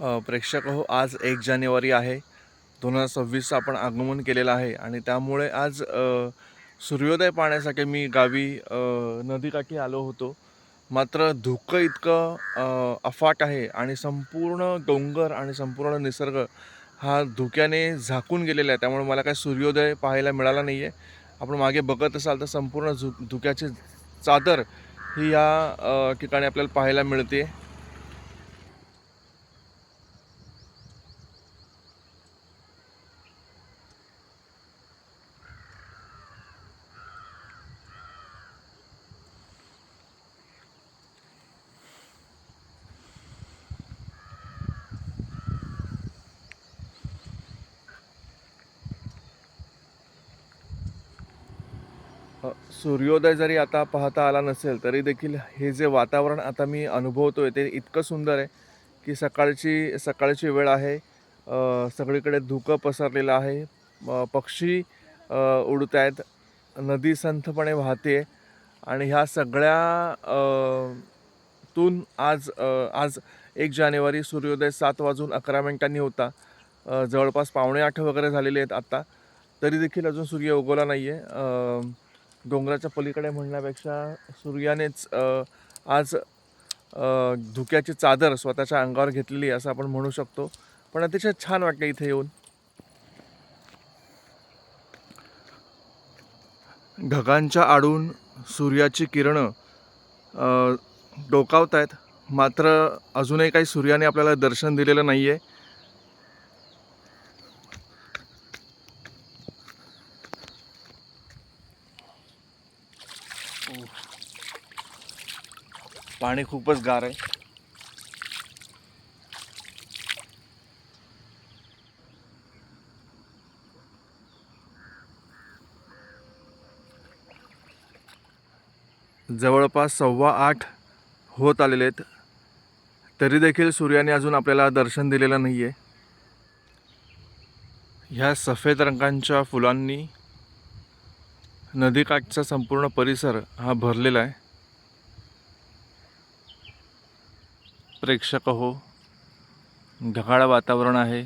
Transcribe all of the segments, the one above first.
प्रेक्षक हो आज एक जानेवारी आहे. दोन हजार सव्वीसचं आपण आगमन केलेलं आहे आणि त्यामुळे आज सूर्योदय पाहण्यासाठी मी गावी नदीकाठी आलो होतो. मात्र धुकं इतकं अफाट आहे आणि संपूर्ण डोंगर आणि संपूर्ण निसर्ग हा धुक्याने झाकून गेलेला आहे. त्यामुळे मला काय सूर्योदय पाहायला मिळाला नाही आहे. आपण मागे बघत असाल तर संपूर्ण झु धुक्याची चादर ही या ठिकाणी आपल्याला पाहायला मिळते. सूर्योदय जरी आता पाहता आला नसेल तरी देखील हे जे वातावरण आता मी अनुभवतो आहे ते इतकं सुंदर आहे की सकाळची सकाळची वेळ आहे. सगळीकडे धुकं पसरलेलं आहे. पक्षी उडत आहेत नदी संथपणे वाहते. आणि ह्या सगळ्या तून आज आज एक जानेवारी सूर्योदय सात वाजून अकरा मिनिटांनी होता. जवळपास पावणे आठ वगैरे झालेले आहेत आत्ता तरी देखील अजून सूर्य उगवला नाही आहे डोंगराच्या पलीकडे म्हणण्यापेक्षा सूर्यानेच आज धुक्याची चादर स्वतःच्या अंगावर घेतलेली असं आपण म्हणू शकतो. पण अतिशय छान वाटलं इथे येऊन. ढगांच्या आडून सूर्याची किरणं डोकावत आहेत मात्र अजूनही काही सूर्याने आपल्याला दर्शन दिलेलं नाही आहे पाणी खूपच गार आहे. जवळपास सव्वा आठ होत आलेले आहेत. तरी देखील सूर्याने अजून आपल्याला दर्शन दिलेलं नाही आहे ह्या सफेद रंगांच्या फुलांनी नदीकाठचा संपूर्ण परिसर हा भरलेला आहे. प्रेक्षक हो. ढगाळ वातावरण आहे.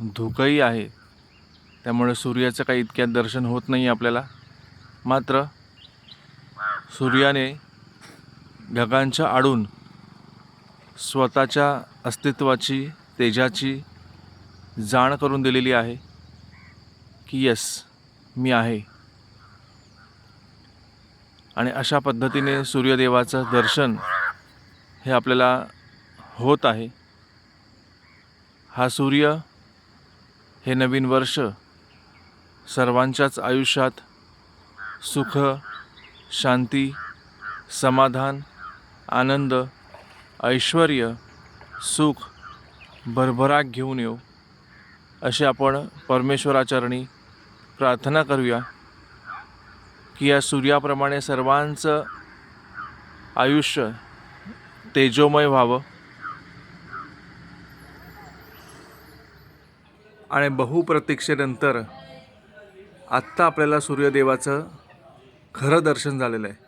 धुकंही आहे. त्यामुळे सूर्याचं काही इतक्यात दर्शन होत नाही आपल्याला. मात्र सूर्याने ढगांच्या आडून स्वतःच्या अस्तित्वाची तेजाची जाण करून दिलेली आहे की यस मी आहे. आणि अशा पद्धतीने सूर्यदेवाचं दर्शन हे आपल्याला होत आहे. हा सूर्य हे नवीन वर्ष सर्वांच्याच आयुष्यात सुख शांती समाधान आनंद ऐश्वर सुख भरभराट घेऊन येऊ. अशी आपण परमेश्वराचरणी प्रार्थना करूया. की या सूर्याप्रमाणे सर्वांचं आयुष्य तेजोमय व्हावं. आणि बहुप्रतीक्षेनंतर आत्ता आपल्याला सूर्यदेवाचं खरं दर्शन झालेलं आहे.